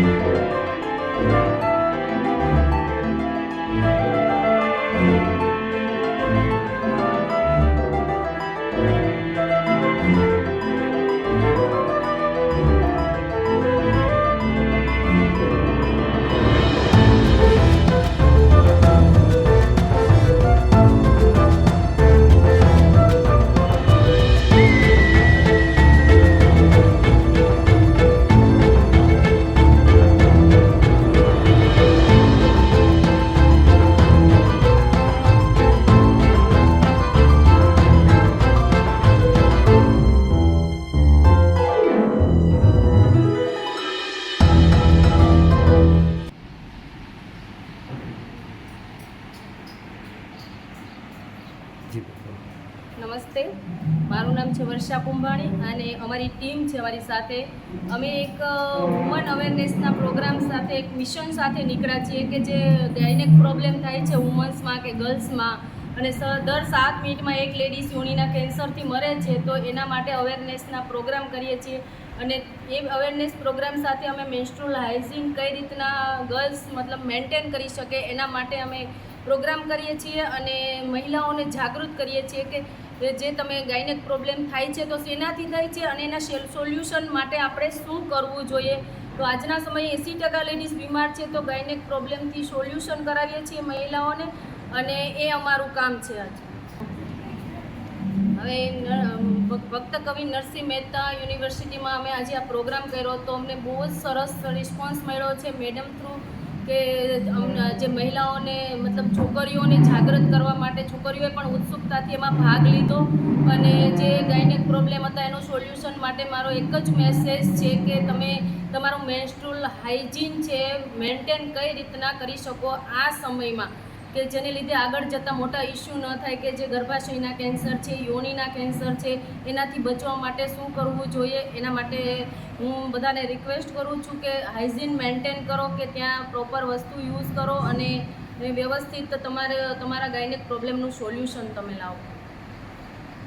Música નમસ્તે. મારું નામ છે વર્ષા કુંભાણી અને અમારી ટીમ છે અમારી સાથે. અમે એક વુમન અવેરનેસના પ્રોગ્રામ સાથે, એક મિશન સાથે નીકળ્યા છીએ કે જે ગાયનેક પ્રોબ્લેમ થાય છે વુમન્સમાં કે ગર્લ્સમાં અને દર સાત મિનિટમાં એક લેડીઝ યોનીના કેન્સરથી મરે છે, તો એના માટે અવેરનેસના પ્રોગ્રામ કરીએ છીએ. અને એ અવેરનેસ પ્રોગ્રામ સાથે અમે મેન્સ્ટ્રુઅલ હાઇજીન કઈ રીતના ગર્લ્સ મતલબ મેન્ટેન કરી શકે એના માટે અમે પ્રોગ્રામ કરીએ છીએ અને મહિલાઓને જાગૃત કરીએ છીએ કે જે તમે ગાયનેક પ્રોબ્લેમ થાય છે તો શેનાથી થાય છે અને એના સોલ્યુશન માટે આપણે શું કરવું જોઈએ. તો આજના સમયે એંસી ટકા લેડીઝ બીમાર છે તો ગાયનેક પ્રોબ્લેમથી સોલ્યુશન કરાવીએ છીએ મહિલાઓને. અને એ અમારું કામ છે આજે. હવે ભક્ત કવિ નરસિંહ મહેતા યુનિવર્સિટીમાં અમે આજે આ પ્રોગ્રામ કર્યો તો અમને બહુ જ સરસ રિસ્પોન્સ મળ્યો છે. મેડમ થ્રુ કે જે મહિલાઓને, મતલબ છોકરીઓને જાગૃત કરવા માટે, છોકરીઓએ પણ ઉત્સુકતાથી એમાં ભાગ લીધો અને જે ગાયનેક પ્રોબ્લેમ હતા એનું સોલ્યુશન માટે મારો એક જ મેસેજ છે કે તમે તમારું મેન્સ્ટ્રુલ હાઇજીન છે મેન્ટેન કઈ રીતના કરી શકો આ સમયમાં. કે જેને લીધે આગળ જતાં મોટા ઇસ્યુ ન થાય કે જે ગર્ભાશયના કેન્સર છે, યોનિના કેન્સર છે, એનાથી બચવા માટે શું કરવું જોઈએ? એના માટે હું બધાને રિક્વેસ્ટ કરું છું કે હાઇજીન મેન્ટેન કરો, કે ત્યાં પ્રોપર વસ્તુ યુઝ કરો અને વ્યવસ્થિત તમારે, તમારા ગાયનેક પ્રોબ્લેમનું સોલ્યુશન તમે લાવો.